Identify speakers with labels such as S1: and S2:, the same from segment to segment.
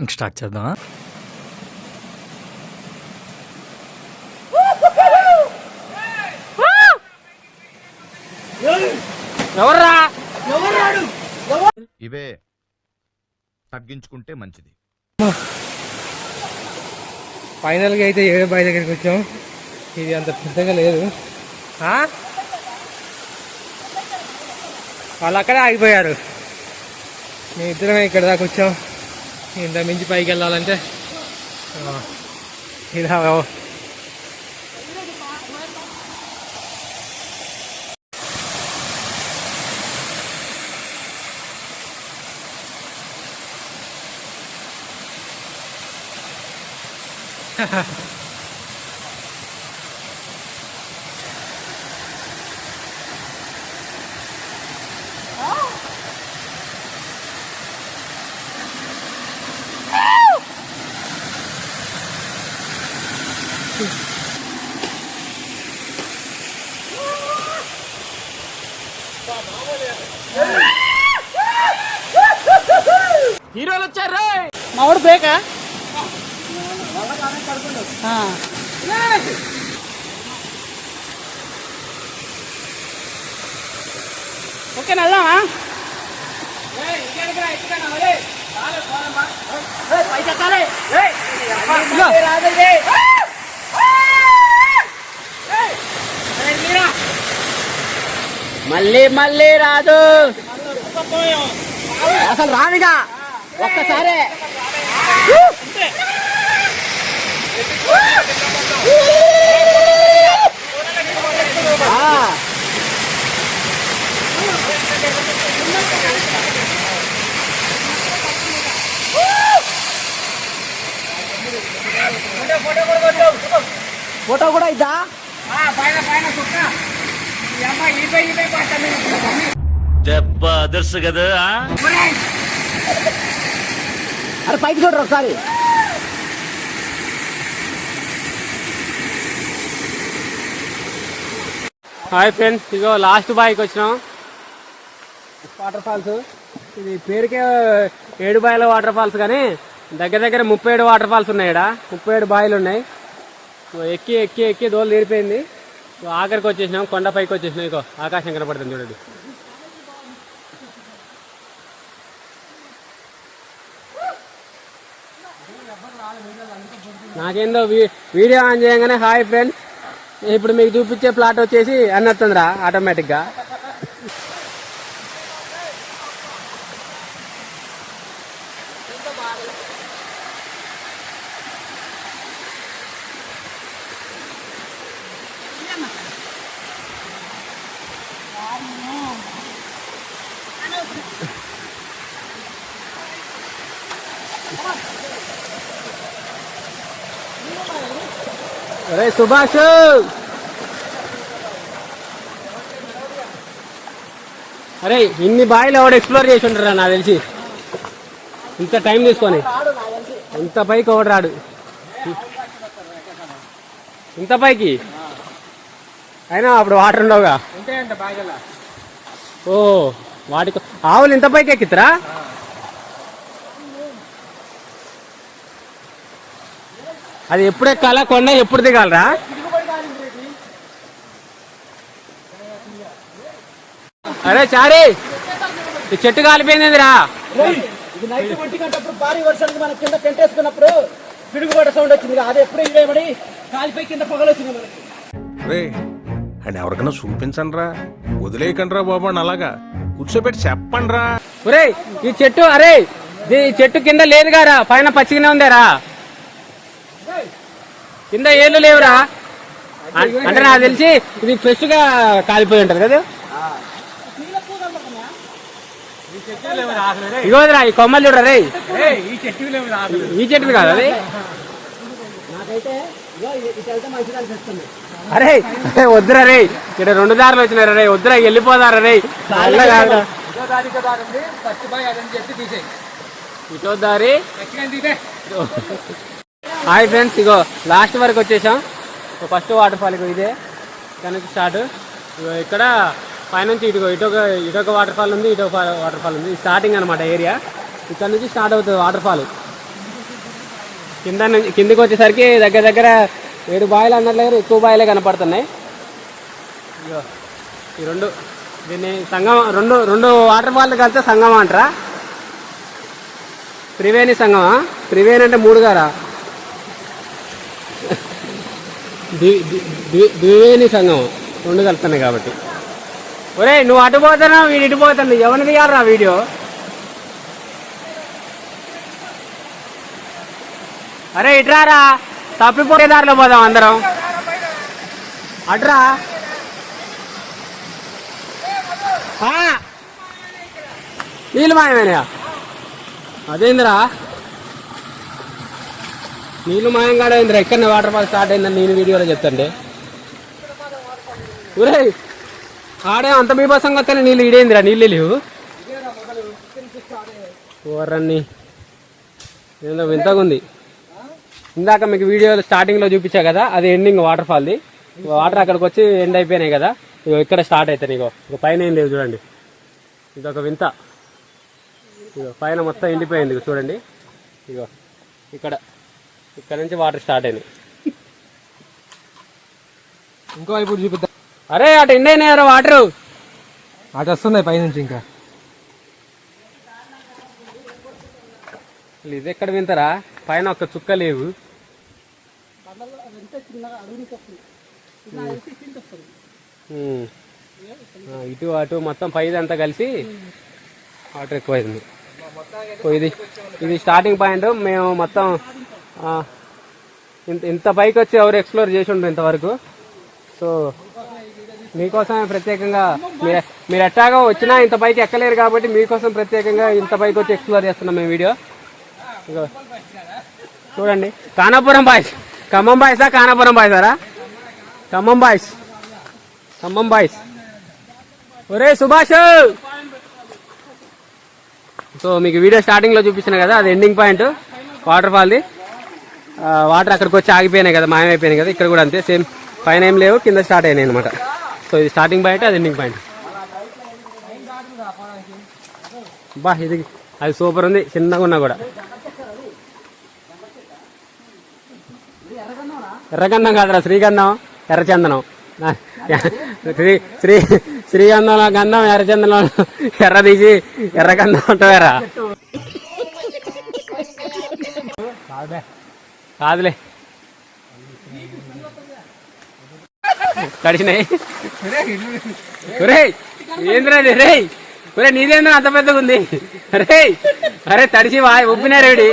S1: ఇంక స్టార్ట్ చేద్దామా?
S2: ఎవర్రా?
S3: ఇవే తగ్గించుకుంటే మంచిది.
S2: ఫైనల్గా అయితే ఏడు బాయ్ దగ్గరికి వచ్చాం. ఇది అంత పెద్దగా లేదు. ఆ? వాళ్ళు అక్కడే ఆగిపోయారు. మేము ఇద్దరమే ఇక్కడ దాకా వచ్చాం. ఇంత మించి పైకి వెళ్ళాలంటే ఆ, ఇలా హీరోలు
S4: ఓకేనా వెళ్దామా మళ్ళీ మళ్ళీ రాదు. అసలు రానిగా. ఒక్కసారే. ఆ. ఫోటో కూడా ఇద్దా?
S5: దెబ్బ అదర్సు కదా
S4: అరే పైకి చూడరు ఒకసారి.
S2: హాయ్ ఫ్రెండ్స్ ఇగో లాస్ట్ బాయ్కి వచ్చినాం. Water falls. ఇది పేరుకే ఏడు బాయిల వాటర్ ఫాల్స్ కానీ దగ్గర దగ్గర ముప్పై ఏడు వాటర్ ఫాల్స్ ఉన్నాయి ఇక్కడ ముప్పై ఏడు బాయిలు ఉన్నాయి. ఎక్కి ఎక్కి ఎక్కి దోలు తీరిపోయింది. ఆఖరికి వచ్చేసినాం. కొండ పైకి వచ్చేసినాం. ఇగో ఆకాశం కనపడుతుంది చూడండి నాకేందో వీడియో ఆన్ చేయగానే హాయ్ ఫ్రెండ్స్ ఇప్పుడు మీకు చూపించే ప్లాట్ వచ్చేసి అన్నట్టుందిరా ఆటోమేటిక్గా. అరే సుభాష్! అరే ఇన్ని బాయిలు ఎవడు ఎక్స్ప్లోర్ చేసి ఉంటారా నాకు తెలిసి. ఇంత టైం తీసుకొని. ఇంత పైకి ఎవడు రాడు? ఇంత పైకి? అయినా అప్పుడు వాటర్ ఉండవుగా. ఓ వాటికి ఆవులు ఇంత పైకి ఎక్కితరా? అది ఎప్పుడు ఎక్కాలా? కొండ ఎప్పుడు దిగాలరా? అరే చారీ ఈ చెట్టు కాలిపోయిందిరా.
S4: ఇది నైట్ ఒంటి గంటప్పుడు భారీ వర్షానికి మనం కింద టెంట్ వేసుకున్నప్పుడు పిడుగుపడ్డ సౌండ్ వచ్చింది. అది ఎప్పుడు ఇదేమడి కాలిపోయి కింద పొగలు వచ్చింది మనకి.
S6: అండ్ ఎవరికైనా చూపించండి రా వదిలేయకండి రా బాబు అని అలాగా. కూర్చోబెట్టి చెప్పండి రా
S2: ఒరే ఈ చెట్టు అరే ఈ చెట్టు కింద లేదు గారా పైన పచ్చిగానే ఉందేరా. కింద ఏళ్ళు లేవురా. అంటే నాకు తెలిసి ఇది ఫ్రెష్గా కాలిపోయి ఉంటది కదా. ఇగోదిరా ఈ కొమ్మలు చూడరా రే
S1: ఈ చెట్టు
S2: ఈ చెట్టు కాదు అది.
S4: నాకైతే ఇగో ఇది- ఇటు వెళ్తే మంచిది అనిపిస్తుంది.
S2: అరే వద్దురా రే. ఇక్కడ రెండు దారులు వచ్చినారా రే వద్దురా వెళ్ళిపోదారా రే. ఇటో దారి హాయ్ ఫ్రెండ్స్ ఇగో లాస్ట్ వరకు వచ్చేసాం. ఫస్ట్ వాటర్ ఫాల్ ఇగో ఇదే. నుంచి స్టార్ట్. ఇక్కడ పైనుంచి ఇటుగో ఇటొక ఇటొక వాటర్ ఫాల్ ఉంది ఇటొక వాటర్ ఫాల్ ఉంది. స్టార్టింగ్ అనమాట ఏరియా ఇక్కడ నుంచి స్టార్ట్ అవుతుంది వాటర్ ఫాల్ కింద నుంచి కిందికి వచ్చేసరికి దగ్గర దగ్గర ఏడు బాయిలు అన్నట్లేదు ఎక్కువ బాయిలే కనపడుతున్నాయి. ఈ రెండు దీన్ని సంగం రెండు రెండు వాటర్ ఫాల్ కలిస్తే సంగమం అంటారా? త్రివేణి సంగమా త్రివేణి అంటే మూడు గారా? ద్వివేణి సంగమం రెండు కలుస్తున్నాయి కాబట్టి. ఒరే నువ్వు అటు పోతున్నావు వీడు ఇటు పోతుంది ఎవరిని తీయాలరా వీడియో? అరే ఇట్రారా తప్పిపోయే దారిలో పోదాం అందరం. అట్రా నీళ్ళు మాయమేనా అదేందిరా? నీళ్ళు మాయం కాడైందిరా? ఎక్కడ వాటర్ ఫాల్ స్టార్ట్ అయిందని నేను వీడియోలో చెప్తాండి ఒరే ఆడే అంత బీభత్సంగా వస్తేనే నీళ్ళు ఇడేందిరా నీళ్ళు లేవు. ఓర్రన్ని ఏందో వింతగా ఉంది. ఇందాక మీకు వీడియోలో స్టార్టింగ్లో చూపించా కదా అది ఎండింగ్ వాటర్ ఫాల్ది వాటర్ అక్కడికి వచ్చి ఎండ్ అయిపోయినాయి కదా. ఇగో ఇక్కడ స్టార్ట్ అవుతాయి ఇగో. ఇక పైన ఏం లేవు చూడండి. ఇదొక వింత. ఇగో పైన మొత్తం ఎండిపోయింది చూడండి. ఇగో ఇక్కడ ఇక్కడ నుంచి వాటర్ స్టార్ట్ అయినాయి.
S1: ఇంకో వైపు చూపిద్దాం.
S2: అరే అటు ఎండ్ అయినాయి వాటర్
S1: అటు వస్తున్నాయి పైనుంచి ఇంకా.
S2: ఇది ఎక్కడ వింతరా? పైన ఒక్క చుక్క లేవు. ఇటు అటు మొత్తం పైదంతా కలిసి వాటర్ ఎక్కువైంది. ఇది ఇది స్టార్టింగ్ పాయింట్ మేము మొత్తం ఇంత ఇంత పైకి వచ్చి ఎవరు ఎక్స్ప్లోర్ చేసి ఉండరు ఇంతవరకు. సో మీకోసమే ప్రత్యేకంగా మీరు మీరు ఎట్టాగా వచ్చినా ఇంత పైకి ఎక్కలేరు కాబట్టి మీకోసం ప్రత్యేకంగా ఇంత పైకి వచ్చి ఎక్స్ప్లోర్ చేస్తున్నాం మేము వీడియో. చూడండి. కానాపురం బాయ్స్. ఖమ్మం బాయ్సా కానాపురం బాయ్సారా? ఖమ్మం బాయ్స్. ఖమ్మం బాయ్స్. ఒరే సుభాష్! సో మీకు వీడియో స్టార్టింగ్లో చూపించిన కదా అది ఎండింగ్ పాయింట్ వాటర్ ఫాల్ది వాటర్ అక్కడికి వచ్చి ఆగిపోయినాయి కదా మాయమైపోయినాయి కదా ఇక్కడ కూడా అంతే సేమ్ పైన ఏం లేవు కింద స్టార్ట్ అయినాయి అనమాట సో ఇది స్టార్టింగ్ పాయింట్ అది ఎండింగ్ పాయింట్ బా ఇది అది సూపర్ ఉంది చిన్నగా ఉన్నా కూడా. ఎర్రగంధం కాదురా శ్రీగంధం ఎర్రచందనం. శ్రీ శ్రీ శ్రీగంధంలో గంధం ఎర్రచందనం ఎర్ర తీసి ఎర్రగంధం ఉంటావేరా కాదులే. తడిచినాయి ఒరే ఏంద్రా రే ఒరే నీదేంద్ర అంత పెద్దగా ఉంది రే అరే తడిచి వా ఉప్పినారేడి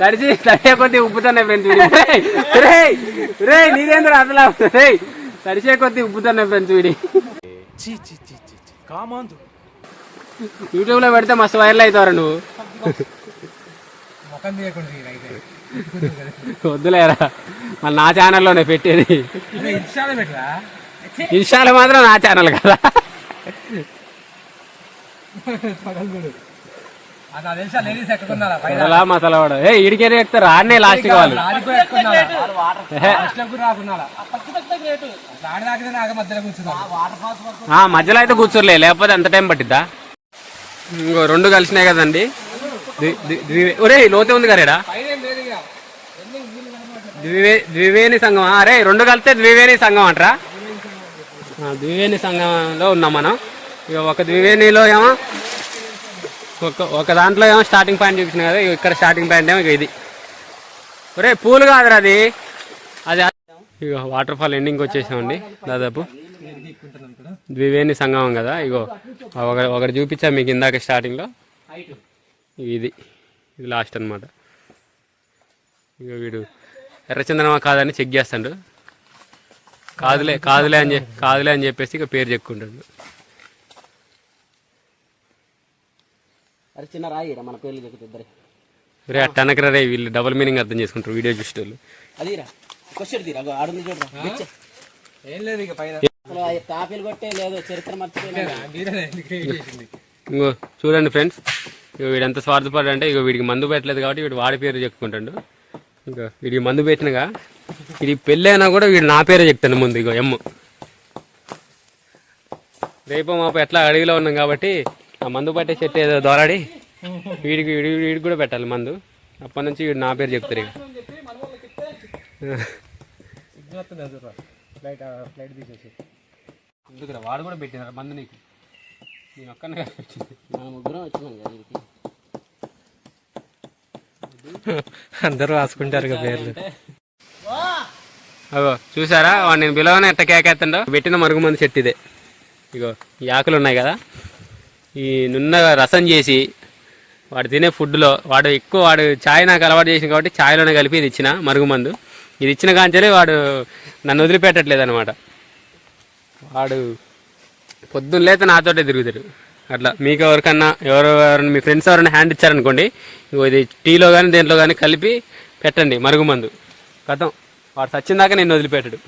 S2: తడిచి తడిచే కొద్ది ఉప్పుతున్నాయి ఫ్రెండ్స్ వీడి రే రే నీదేంద్ర అసలు? రే తడిచే కొద్ది ఉప్పుతున్నాయి ఫ్రెండ్స్ వీడి యూట్యూబ్లో పెడితే మస్తు వైరల్ అవుతారు నువ్వు. వద్దులేరా మళ్ళీ నా ఛానల్లోనే పెట్టేది.
S1: ఇన్స్టాలో
S2: మాత్రం నా ఛానల్ కదా. మసలవాడు ఏ ఇడికేనే ఎక్కుతారు ఆడనే లాస్ట్
S1: మధ్యలో కూర్చున్నాడు
S2: ఆ మధ్యలో అయితే కూర్చోలే లేకపోతే ఎంత టైం పట్టిద్దా? ఇంకో రెండు కలిసినాయి కదండి. ఒరే లోతే ఉంది కరేడా
S1: ఇక.
S2: ద్వివే ద్వివేణి సంఘం అరే రెండు కలిస్తే ద్వివేణి సంఘం అంటరా? ఆ, ద్వివేణి సంఘంలో ఉన్నాం మనం. ఇక ఒక ద్వివేణిలో ఏమో ఒక ఒక దాంట్లో ఏమో స్టార్టింగ్ పాయింట్ చూపించిన కదా ఇక్కడ స్టార్టింగ్ పాయింట్ ఏమో ఇక ఇది. ఒరే పూలు కాదురా అది. అది ఇక వాటర్ ఫాల్ ఎండింగ్ వచ్చేసామండి దాదాపు. ద్వివేణి సంగమం కదా ఇగో. ఒకటి ఒకటి చూపించా మీకు ఇందాక స్టార్టింగ్లో ఇది. ఇది లాస్ట్ అన్నమాట. ఇక వీడు ఎర్రచందనమా కాదని చెక్ చేస్తాడు. కాదులే కాదులే అని చె- కాదులే అని చెప్పేసి ఇక పేరు చెక్కుంటాడు
S4: అరే చిన్న రాయి మన పేర్లు చెక్కుతారు
S2: రే అట్ట అనకరా రే వీళ్ళు డబుల్ మీనింగ్ అర్థం చేసుకుంటారు వీడియో చూసేటోళ్ళు.
S4: అదిరా క్వశ్చన్ తీరా? ఆడుంది చూడరా.
S1: ఏం లేదు ఇక పైన.
S4: కాపీలు కొట్టే లేదు చరిత్ర
S2: ఇంకో చూడండి ఫ్రెండ్స్ ఇక వీడు ఎంత స్వార్థపడు అంటే ఇక వీడికి మందు పెట్టలేదు కాబట్టి వీడు వాడి పేరు చెప్పుకుంటాడు. ఇంకా వీడికి మందు పెట్టినగా వీడి పెళ్ళైనా కూడా వీడు నా పేరే చెప్తాను ముందు ఇగో ఎమ్ము రేపు మాపు ఎట్లా అడవిలో ఉన్నాం కాబట్టి ఆ మందు పట్టే చెట్టు ఏదో దొరాడి వీడికి వీడి వీడికి కూడా పెట్టాలి మందు. అప్పటి నుంచి వీడు నా పేరు చెప్తారు ఇక. ఎందుకురా? వాడు కూడా పెట్టినారు మందు నీకు. నేను ఒక్కనే పెట్టింది.
S4: మన ముగ్గురం వచ్చినాం కదా వీడికి.
S2: అందరూ రాసుకుంటారు కదా పేర్లు. అగో చూసారా? వాడు నేను పిలవని ఎట్ట కేకేస్తుండో పెట్టిన మరుగుమంది చెట్టు ఇదే. ఇగో ఈ ఆకులు ఉన్నాయి కదా? ఈ నున్నగా రసం చేసి వాడు తినే ఫుడ్లో వాడు ఎక్కువ వాడు ఛాయ్ నాకు అలవాటు చేసింది కాబట్టి ఛాయ్లోనే కలిపి ఇది ఇచ్చిన మరుగుమందు ఇది ఇచ్చిన కాంచలే వాడు నన్ను వదిలిపెట్టట్లేదు అనమాట వాడు పొద్దున్న లేత నాతోటే తిరుగుతాడు. అట్లా మీకు ఎవరికన్నా ఎవరెవరైనా మీ ఫ్రెండ్స్ ఎవరైనా హ్యాండ్ ఇచ్చారనుకోండి ఇది టీలో కానీ దేంట్లో కానీ కలిపి పెట్టండి మరుగుమందు కథం వాడు సచ్చిందాక నేను వదిలిపెట్టడు.